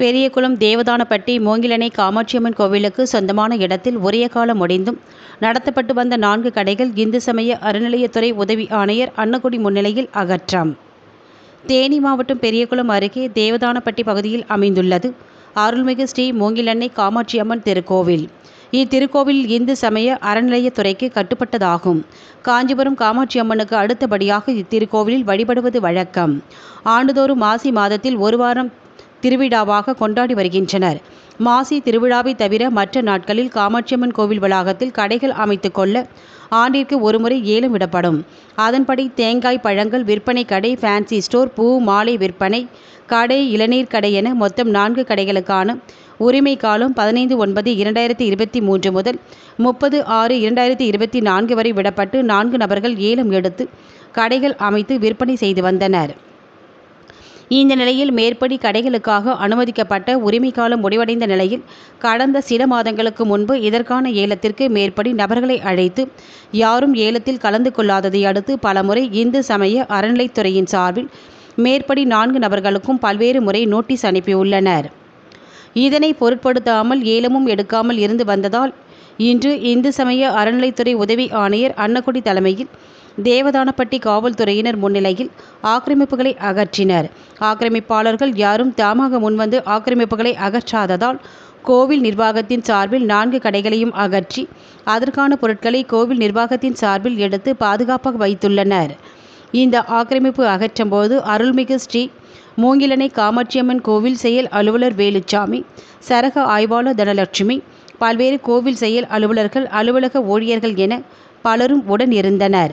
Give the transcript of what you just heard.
பெரியகுளம் தேவதானப்பட்டி மூங்கிலணை காமாட்சியம்மன் கோவிலுக்கு சொந்தமான இடத்தில் உரிய காலம் முடிந்தும் நடத்தப்பட்டு வந்த நான்கு கடைகள் இந்து சமய அறநிலையத்துறை உதவி ஆணையர் அன்னக்குடி முன்னிலையில் அகற்றம். தேனி மாவட்டம் பெரியகுளம் அருகே தேவதானப்பட்டி பகுதியில் அமைந்துள்ளது. அருள்மிகு ஸ்ரீ மூங்கிலன்னை காமாட்சியம்மன் திருக்கோவில். இத்திருக்கோவில் இந்து சமய அறநிலையத்துறைக்கு கட்டுப்பட்டதாகும். காஞ்சிபுரம் காமாட்சி அம்மனுக்கு அடுத்தபடியாக இத்திருக்கோவிலில் வழிபடுவது வழக்கம். ஆண்டுதோறும் மாசி மாதத்தில் ஒரு வாரம் திருவிழாவாக கொண்டாடி வருகின்றனர். மாசி திருவிழாவை தவிர மற்ற நாட்களில் காமாட்சியம்மன் கோவில் வளாகத்தில் கடைகள் அமைத்து கொள்ள ஆண்டிற்கு ஒருமுறை ஏலம் விடப்படும் அதன்படி தேங்காய் பழங்கள் விற்பனை கடை ஃபேன்சி ஸ்டோர் பூ மாலை விற்பனை கடை இளநீர் கடை என மொத்தம் நான்கு கடைகளுக்கான உரிமை காலம் பதினைந்து ஒன்பது இரண்டாயிரத்தி இருபத்தி மூன்று முதல் முப்பது ஆறு இரண்டாயிரத்தி இருபத்தி நான்கு வரை விடப்பட்டு நான்கு நபர்கள் ஏலம் எடுத்து கடைகள் அமைத்து விற்பனை செய்து வந்தனர். இந்த நிலையில் மேற்படி கடைகளுக்காக அனுமதிக்கப்பட்ட உரிமை காலம் முடிவடைந்த நிலையில் கடந்த சில மாதங்களுக்கு முன்பு இதற்கான ஏலத்திற்கு மேற்படி நபர்களை அழைத்து யாரும் ஏலத்தில் கலந்து கொள்ளாததை அடுத்து பலமுறை இந்து சமய அறநிலைத்துறையின் சார்பில் மேற்படி நான்கு நபர்களுக்கும் பல்வேறு முறை நோட்டீஸ் அனுப்பியுள்ளனர். இதனை பொருட்படுத்தாமல் ஏலமும் எடுக்காமல் இருந்து வந்ததால் இன்று இந்து சமய அறநிலைத்துறை உதவி ஆணையர் அன்னக்குடி தலைமையில் தேவதானப்பட்டி காவல்துறையினர் முன்னிலையில் ஆக்கிரமிப்புகளை அகற்றினர். ஆக்கிரமிப்பாளர்கள் யாரும் தாமாக முன்வந்து ஆக்கிரமிப்புகளை அகற்றாததால் கோவில் நிர்வாகத்தின் சார்பில் நான்கு கடைகளையும் அகற்றி அதற்கான பொருட்களை கோவில் நிர்வாகத்தின் சார்பில் எடுத்து பாதுகாப்பாக வைத்துள்ளனர். இந்த ஆக்கிரமிப்பு அகற்றும் போது அருள்மிகு ஸ்ரீ மூங்கிலனை காமாட்சியம்மன் கோவில் செயல் அலுவலர் வேலுச்சாமி சரக ஆய்வாளர் தனலட்சுமி பல்வேறு கோவில் செயல் அலுவலர்கள் அலுவலக ஊழியர்கள் என பலரும் உடன் இருந்தனர்.